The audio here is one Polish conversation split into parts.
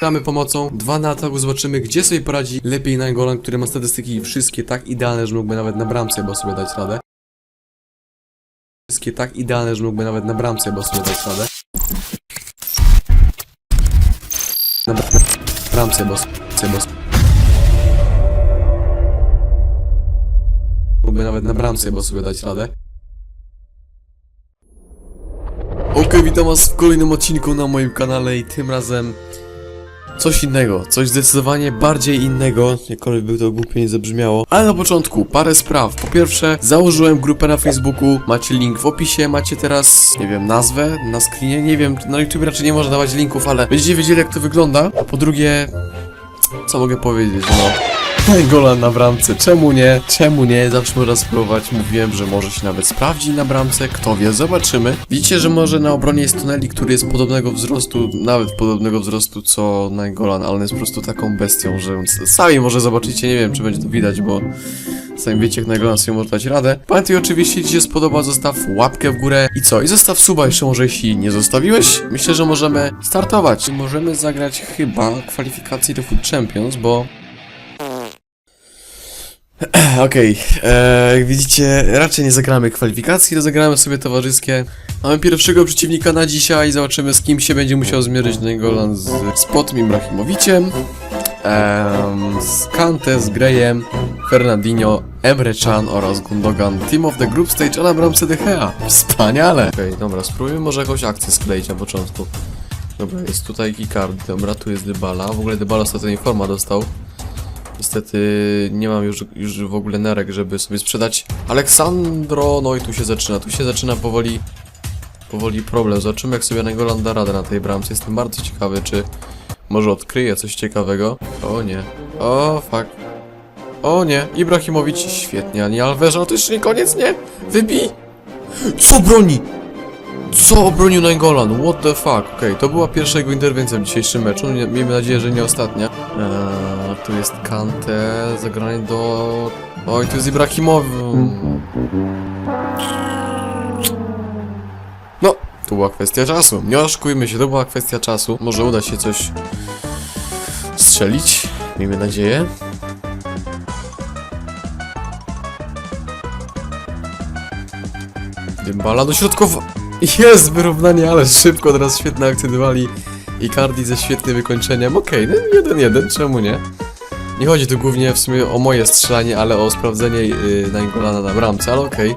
Damy pomocą 2 na ataku, zobaczymy gdzie sobie poradzi lepiej Nainggolan, który ma statystyki wszystkie tak idealne, że mógłby nawet na bramce bo sobie dać radę. Wszystkie tak idealne, że mógłby nawet na bramce bo sobie dać radę. Na bra- na bramce bo sobie Mógłby nawet na bramce bo sobie dać radę. Okej, witam was w kolejnym odcinku na moim kanale i tym razem coś innego, coś zdecydowanie bardziej innego, jakkolwiek by to głupio nie zabrzmiało. Ale na początku parę spraw. Po pierwsze, założyłem grupę na Facebooku, macie link w opisie, macie teraz, nie wiem, nazwę na screenie, nie wiem, na YouTube raczej nie można dawać linków, ale będziecie wiedzieli jak to wygląda. A po drugie, co mogę powiedzieć, no... Gola na bramce, czemu nie? Czemu nie? Zawsze można spróbować. Mówiłem, że może się nawet sprawdzi na bramce, kto wie, zobaczymy. Widzicie, że może na obronie jest Tonelli, który jest podobnego wzrostu, nawet podobnego wzrostu co Nainggolan, ale on jest po prostu taką bestią, że sami może zobaczycie, nie wiem czy będzie to widać, bo sami wiecie jak Nainggolan sobie może dać radę. Pamiętaj oczywiście, jeśli się spodoba, zostaw łapkę w górę i co? I zostaw suba jeszcze może jeśli nie zostawiłeś. Myślę, że możemy startować. Możemy zagrać chyba kwalifikacje do Food Champions, bo Okej, e, jak widzicie, raczej nie zagramy kwalifikacji, ale zagramy sobie towarzyskie. Mamy pierwszego przeciwnika na dzisiaj, zobaczymy z kim się będzie musiał zmierzyć Nainggolan z, z Potem Ibrahimowiciem, em, z Kante, z Greyem, Fernandinho, Emre Can oraz Gundogan. Team of the Group Stage, a na bramce De Gea. Wspaniale! Okej, dobra, spróbujmy może jakąś akcję skleić na początku. Dobra, jest tutaj Icardi, dobra, tu jest Dybala, w ogóle Dybala ostatnio informa dostał. Niestety nie mam już, już w ogóle nerek, żeby sobie sprzedać. Aleksandro, no i tu się zaczyna, tu się zaczyna powoli, powoli problem. Zobaczymy jak sobie Nainggolan da radę na tej bramce. Jestem bardzo ciekawy, czy może odkryje coś ciekawego. O nie, o fuck. O nie, Ibrahimowicz, świetnie, a nie Alves, ale to jeszcze nie koniec, nie? Wybij! Co broni? Co obronił Nainggolan? What the fuck? Okej, to była pierwsza jego interwencja w dzisiejszym meczu. Miejmy nadzieję, że nie ostatnia. Eee, tu jest Kante, zagranie do... Oj, tu jest Ibrahimowy. No, to była kwestia czasu. Nie oszukujmy się, to była kwestia czasu. Może uda się coś strzelić. Miejmy nadzieję. Dybala do środkowa... Jest wyrównanie, ale szybko, teraz świetna akcja Dybali i Cardi ze świetnym wykończeniem. Okej, no 1-1, czemu nie? Nie chodzi tu głównie w sumie o moje strzelanie, ale o sprawdzenie yy, Naingolana na bramce, ale okej.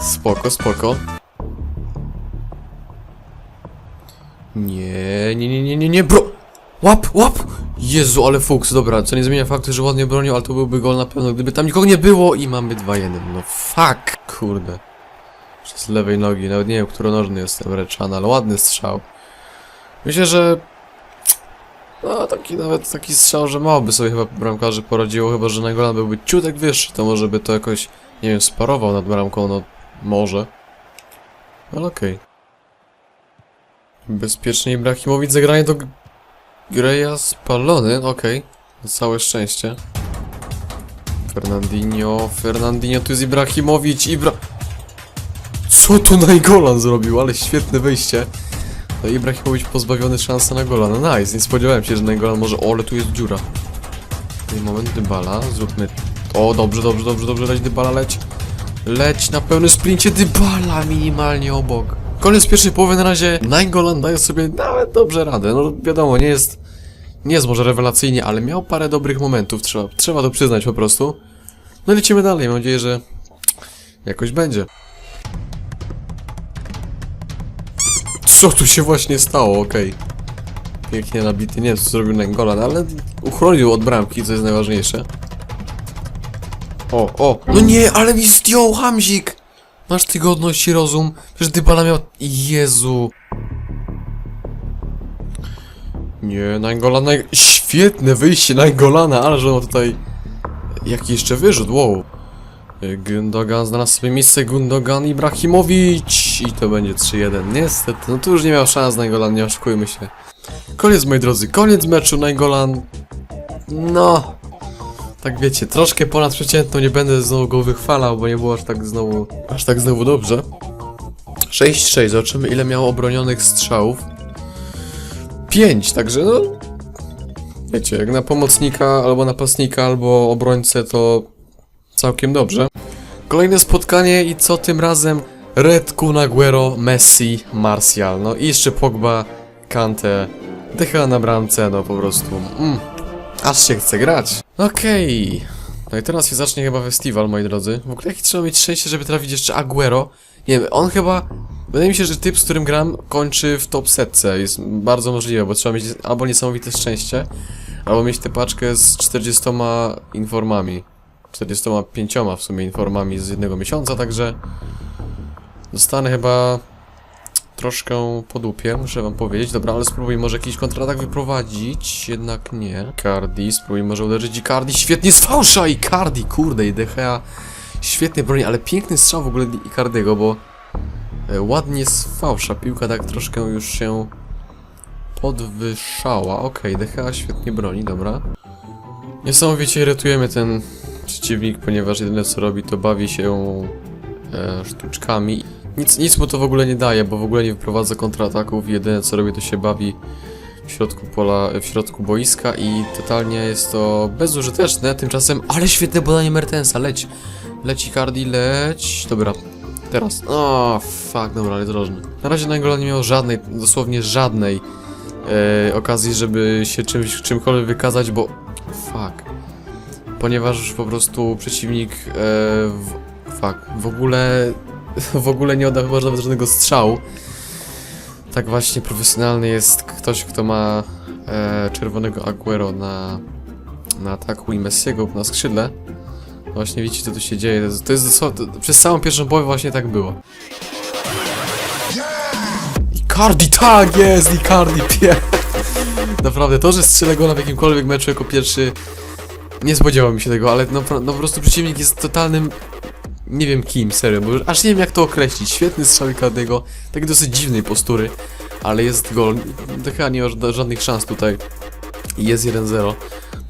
Spoko, spoko. Nie, nie, nie, nie, nie, nie, bro! Łap, łap! Jezu, ale fuks, dobra, co nie zmienia faktu, że ładnie bronił, ale to byłby gol na pewno, gdyby tam nikogo nie było i mamy 2-1, no fuck, kurde. Z lewej nogi, nawet nie wiem, któronożny jestem Reczan, ale ładny strzał. Myślę, że... No, taki nawet taki strzał, że mało by sobie chyba bramkarzy poradziło, chyba, że Nainggolan byłby ciutek wyższy, to może by to jakoś, nie wiem, sparował nad bramką, no może. Ale okej. Bezpiecznie Ibrahimowicz zagranie do Greja spalony, okej. Na Całe szczęście. Fernandinho, Fernandinho, tu jest Ibrahimowicz, Ibra... Co to Nainggolan zrobił? Ale świetne wyjście. No i Ibrahimowicz pozbawiony szansy na gola. No nice, nie spodziewałem się, że Nainggolan może... O, ale tu jest dziura. Ten moment Dybala, zróbmy... O, dobrze, dobrze, dobrze, dobrze, leć Dybala, leć. Leć na pełnym sprincie Dybala minimalnie obok. Koniec pierwszej połowy na razie Nainggolan daje sobie nawet dobrze radę. No wiadomo, nie jest... Nie jest może rewelacyjnie, ale miał parę dobrych momentów, trzeba, trzeba to przyznać po prostu. No i lecimy dalej, mam nadzieję, że jakoś będzie. Co tu się właśnie stało? Okej. Pięknie nabity, nie wiem co zrobił Nengolan, ale uchronił od bramki, co jest najważniejsze. O, o! No nie, ale mi zdjął Hamzik! Masz ty godność i rozum? Przecież Dybala miał... Jezu! Nie, Nainggolan... Naj... Świetne wyjście Naingolana, ale że on tutaj... Jaki jeszcze wyrzut, wow. Gundogan znalazł sobie miejsce, Gundogan Ibrahimowicz i to będzie 3-1. Niestety, no tu już nie miał szans Nainggolan, nie oszukujmy się. Koniec moi drodzy, koniec meczu Nainggolan No. Tak wiecie, troszkę ponad przeciętną, nie będę znowu go wychwalał, bo nie było aż tak znowu, aż tak znowu dobrze. 6-6, zobaczymy ile miał obronionych strzałów. 5, także no... Wiecie, jak na pomocnika, albo napastnika, albo obrońcę, to całkiem dobrze. Kolejne spotkanie i co tym razem? Red Kun Aguero, Messi, Martial, no i jeszcze Pogba, Kante, Decha na bramce, no po prostu, mm, aż się chce grać. Okej, no i teraz się zacznie chyba festiwal, moi drodzy. W ogóle jaki trzeba mieć szczęście, żeby trafić jeszcze Aguero? Nie wiem, on chyba, wydaje mi się, że typ, z którym gram, kończy w top setce, jest bardzo możliwe, bo trzeba mieć albo niesamowite szczęście, albo mieć tę paczkę z 40 informami. 45 w sumie informami z jednego miesiąca, także dostanę chyba troszkę po dupie, muszę wam powiedzieć. Dobra, ale spróbuj może jakiś kontratak wyprowadzić, jednak nie. Cardi, spróbuj może uderzyć Icardi, świetnie z fałsza Icardi, kurde, i DHA świetnie broni, ale piękny strzał w ogóle Icardiego, bo e, ładnie z fałsza, piłka tak troszkę już się podwyższała. Okej, DHA świetnie broni, dobra. Niesamowicie irytuje ten przeciwnik, ponieważ jedyne co robi to bawi się e, sztuczkami. Nic, nic mu to w ogóle nie daje, bo w ogóle nie wyprowadza kontrataków. Jedyne co robi to się bawi w środku pola, w środku boiska i totalnie jest to bezużyteczne. Tymczasem, ale świetne podanie Mertensa, leć. Leci Cardi, leć. Dobra, teraz. O, fuck, dobra, ale drożny. Na razie Nainggolan nie miał żadnej, dosłownie żadnej e, okazji, żeby się czymś, czymkolwiek wykazać, bo fuck. Ponieważ po prostu przeciwnik e, w, fuck, w ogóle w ogóle nie oddał chyba nawet żadnego strzału. Tak właśnie profesjonalny jest ktoś, kto ma e, czerwonego Aguero na, na ataku i Messiego na skrzydle. Właśnie widzicie co tu się dzieje. To jest, to przez całą pierwszą połowę właśnie tak było. Icardi, tak jest! Icardi, pie. Naprawdę, to, że strzelę gola w jakimkolwiek meczu jako pierwszy nie spodziewałem się tego, ale no, no po prostu przeciwnik jest totalnym nie wiem kim, serio, bo aż nie wiem jak to określić. Świetny strzał Icardiego, taki dosyć dziwnej postury, ale jest gol. Chyba nie ma ża- żadnych szans tutaj. Jest 1-0.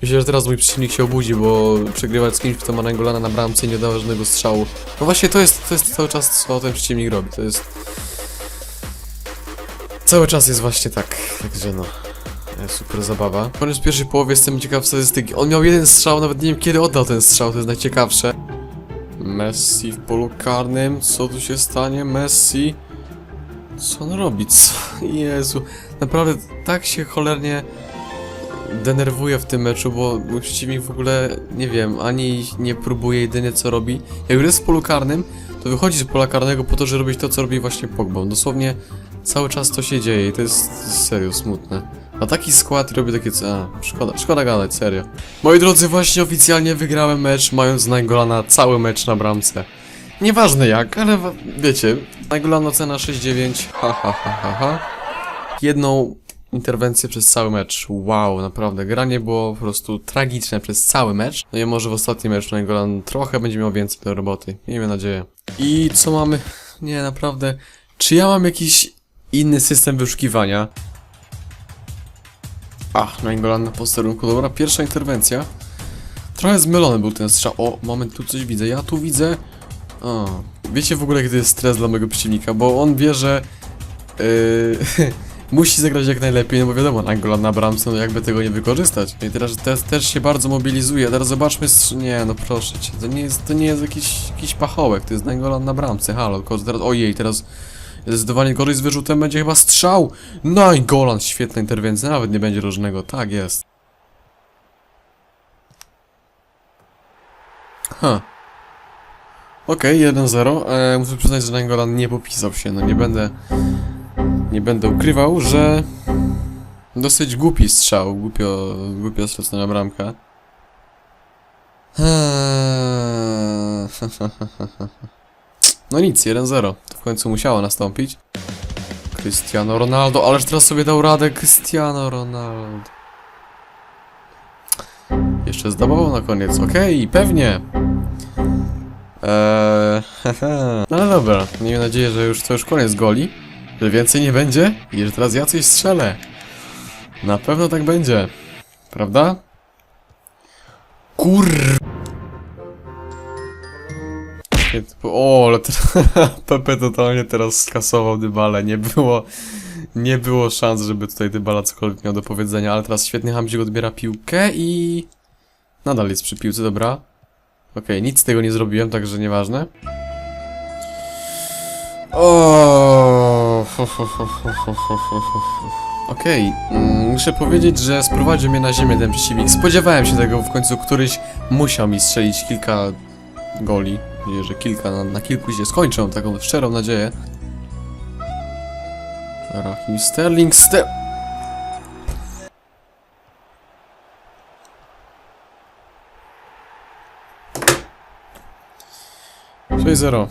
Myślę, że teraz mój przeciwnik się obudzi, bo przegrywać z kimś, kto ma Nangolana na bramce nie dawa żadnego strzału. No właśnie to jest, to jest cały czas, co ten przeciwnik robi. To jest... Cały czas jest właśnie tak, także no. Super zabawa. Koniec pierwszej połowy jestem ciekaw statystyki. On miał jeden strzał, nawet nie wiem kiedy oddał ten strzał, to jest najciekawsze. Messi w polu karnym, co tu się stanie? Messi. Co on robi? Co? Jezu, naprawdę tak się cholernie denerwuję w tym meczu, bo mój przeciwnik w ogóle, nie wiem, ani nie próbuje jedynie co robi. Jak jest w polu karnym, to wychodzi z pola karnego po to, żeby robić to, co robi właśnie Pogba. Dosłownie cały czas to się dzieje i to jest serio smutne. A taki skład robi takie. A, szkoda, szkoda gadać, serio. Moi drodzy, właśnie oficjalnie wygrałem mecz, mając Naingolana cały mecz na bramce. Nieważne jak, ale wiecie, Nainggolan cena 6-9, ha ha ha ha ha. Jedną interwencję przez cały mecz. Wow, naprawdę, granie było po prostu tragiczne przez cały mecz. No i może w ostatnim meczu Nainggolan trochę będzie miał więcej do roboty, miejmy nadzieję. I co mamy? Nie, naprawdę, czy ja mam jakiś inny system wyszukiwania? Ach, Nainggolan na posterunku. Dobra, pierwsza interwencja. Trochę zmylony był ten strzał. O, moment, tu coś widzę. Ja tu widzę... O, wiecie w ogóle, gdy jest stres dla mojego przeciwnika, bo on wie, że... Yy, musi zagrać jak najlepiej, no bo wiadomo, Nainggolan na bramce, no jakby tego nie wykorzystać. I teraz też, też się bardzo mobilizuje. Teraz zobaczmy... Nie, no proszę cię, to nie jest, to nie jest jakiś, jakiś pachołek, to jest Nainggolan na bramce, halo. Tylko teraz... Ojej, teraz... Zdecydowanie gorzej z wyrzutem będzie chyba strzał. No i Golan, świetna interwencja, nawet nie będzie różnego. Tak jest. Ha. Okej, 1-0. E, muszę przyznać, że Nangolan nie popisał się. No nie będę. Nie będę ukrywał, że. Dosyć głupi strzał. Głupio, głupio stracona bramka. Eee, No nic, 1-0. To w końcu musiało nastąpić. Cristiano Ronaldo, ależ teraz sobie dał radę Cristiano Ronaldo. Jeszcze zdawał na koniec, okej, pewnie. Eee, no ale dobra, miejmy nadzieję, że już to już koniec goli, że więcej nie będzie i że teraz ja coś strzelę. Na pewno tak będzie, prawda? Kur... O, ale Pepe totalnie teraz skasował Dybale. Nie było, nie było szans, żeby tutaj Dybala cokolwiek miał do powiedzenia, ale teraz świetny Hamzik odbiera piłkę i... Nadal jest przy piłce, dobra. Okej, nic z tego nie zrobiłem, także nieważne. O. Okej, mm, muszę powiedzieć, że sprowadził mnie na ziemię ten przeciwnik. Spodziewałem się tego, w końcu któryś musiał mi strzelić kilka goli. Nadzieję, że kilka, na, na kilku się skończą, taką szczerą nadzieję. Rahim Sterling, Ster... 6-0.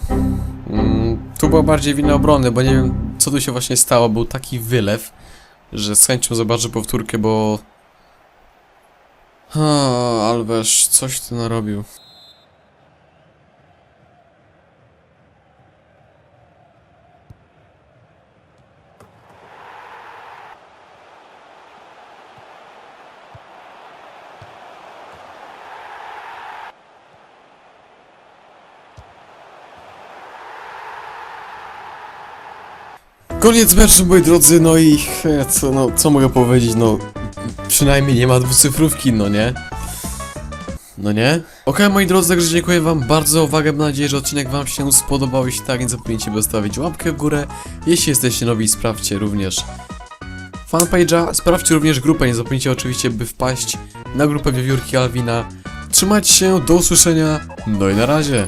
Mm, tu była bardziej wina obrony, bo nie wiem co tu się właśnie stało. Był taki wylew, że z chęcią zobaczę powtórkę, bo... Ha, Alves, coś ty narobił. Koniec meczu, moi drodzy, no i e, co, no, co mogę powiedzieć, no przynajmniej nie ma dwucyfrówki, no nie? No nie? Okej, moi drodzy, także dziękuję wam bardzo za uwagę, mam nadzieję, że odcinek wam się spodobał, jeśli tak, nie zapomnijcie by zostawić łapkę w górę, jeśli jesteście nowi, sprawdźcie również fanpage'a, sprawdźcie również grupę, nie zapomnijcie oczywiście, by wpaść na grupę Wiewiórki Alwina. Trzymajcie się, do usłyszenia, no i na razie.